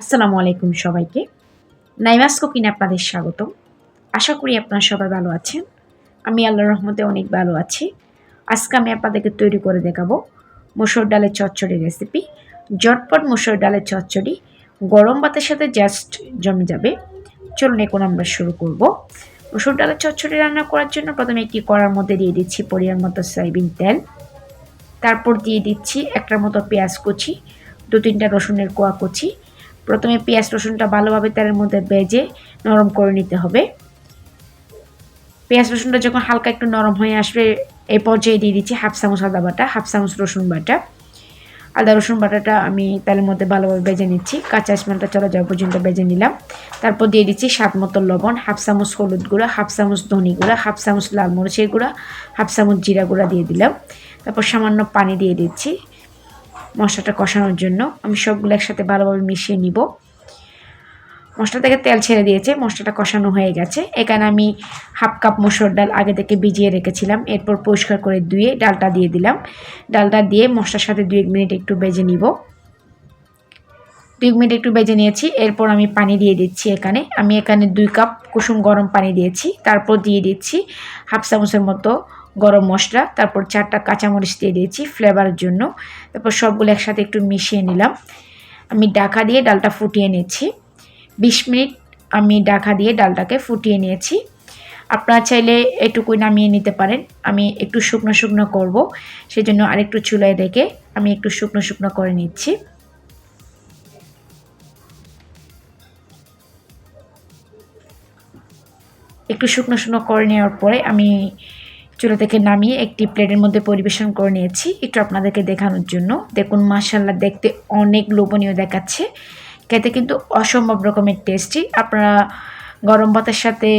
আসসালামু আলাইকুম সবাইকে। নাইমাস কুকিনে আপনাদের স্বাগত আশা করি আপনারা সবাই ভালো আছেন। আমি আল্লাহর রহমতে অনেক ভালো আছি। আজকে আমি আপনাদেরকে তৈরি করে দেখাবো মুসুর ডালের চচ্চড়ি রেসিপি জটপট মুসুর ডালের চচ্চড়ি গরম ভাতের সাথে জাস্ট জমে যাবে। চলুন এখন আমরা শুরু করব। মুসুর ডালের চচ্চড়ি রান্না করার জন্য প্রথমে একটি কড়ার মধ্যে দিয়ে দিচ্ছি পরিমাণ মতো সয়াবিন তেল। তারপর দিয়ে দিচ্ছি একটার মতো পেঁয়াজ কুচি দু তিনটা রসুনের কোয়া কুচি প্রথমে পেঁয়াজ রসুনটা ভালোভাবে তেলের মধ্যে ভেজে নরম করে নিতে হবে। পেঁয়াজ রসুনটা যখন হালকা একটু নরম হয়ে আসবে এই পর্যায়ে দিয়ে দিচ্ছি হাফ চামচ আদা বাটা, হাফ চামচ রসুন বাটা। আদা রসুন বাটাটা আমি তেলের মধ্যে ভালোভাবে বেজে নিচ্ছি। কাঁচা স্মেলটা চলে যাওয়া পর্যন্ত বেজে নিলাম। তারপর দিয়ে দিচ্ছি স্বাদ মতো লবণ, হাফ চামচ হলুদ গুঁড়া, হাফ চামচ ধনি গুঁড়া, হাফ চামচ লাল মরিচের গুঁড়া, হাফ চামচ জিরা গুঁড়া দিয়ে দিলাম। তারপর সামান্য পানি দিয়ে দিচ্ছি। মশলাটা কষানোর জন্য আমি সবগুলো একসাথে ভালোভাবে মিশিয়ে নিব। মশলা থেকে তেল ছেড়ে দিয়েছে, মশলাটা কষানো হয়ে গেছে। এখানে আমি হাফ কাপ মসুর ডাল আগে থেকে ভিজিয়ে রেখেছিলাম, এরপর পরিষ্কার করে ধুয়ে ডালটা দিয়ে দিলাম। ডালটা দিয়ে মশলার সাথে দুই এক মিনিট একটু বেজে নিব। দুই মিনিট একটু বেজে নিয়েছি, এরপর আমি পানি দিয়ে দিচ্ছি এখানে। আমি এখানে দুই কাপ কুসুম গরম পানি দিয়েছি, তারপর দিয়ে দিচ্ছি হাফ চামচের মতো গরম মশলা, তারপর চারটা কাঁচামরিচ দিয়ে দিয়েছি ফ্লেভারের জন্য। তারপর সবগুলো একসাথে একটু মিশিয়ে নিলাম। আমি ডাকা দিয়ে ডালটা ফুটিয়ে নিয়েছি বিশ মিনিট আমি ডাকা দিয়ে ডালটাকে ফুটিয়ে নিয়েছি। আপনারা চাইলে এটুকুই নামিয়ে নিতে পারেন। আমি একটু শুকনো শুকনো করব, সেজন্য আরেকটু চুলায় রেখে আমি একটু শুকনো শুকনো করে নিচ্ছি। একটু শুকনো শুকনো করে নেওয়ার পরে আমি চুলা থেকে নামিয়ে একটি প্লেটের মধ্যে পরিবেশন করে নিয়েছি। একটু আপনাদেরকে দেখানোর জন্য। দেখুন মাসাল্লা দেখতে অনেক লোভনীয় দেখাচ্ছে। খেতে কিন্তু অসম্ভব রকমের টেস্টি আপনারা গরম ভাতের সাথে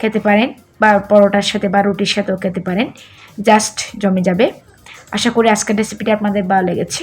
খেতে পারেন বা পরোটার সাথে বা রুটির সাথেও খেতে পারেন। জাস্ট জমে যাবে। আশা করি আজকের রেসিপিটা আপনাদের ভালো লেগেছে।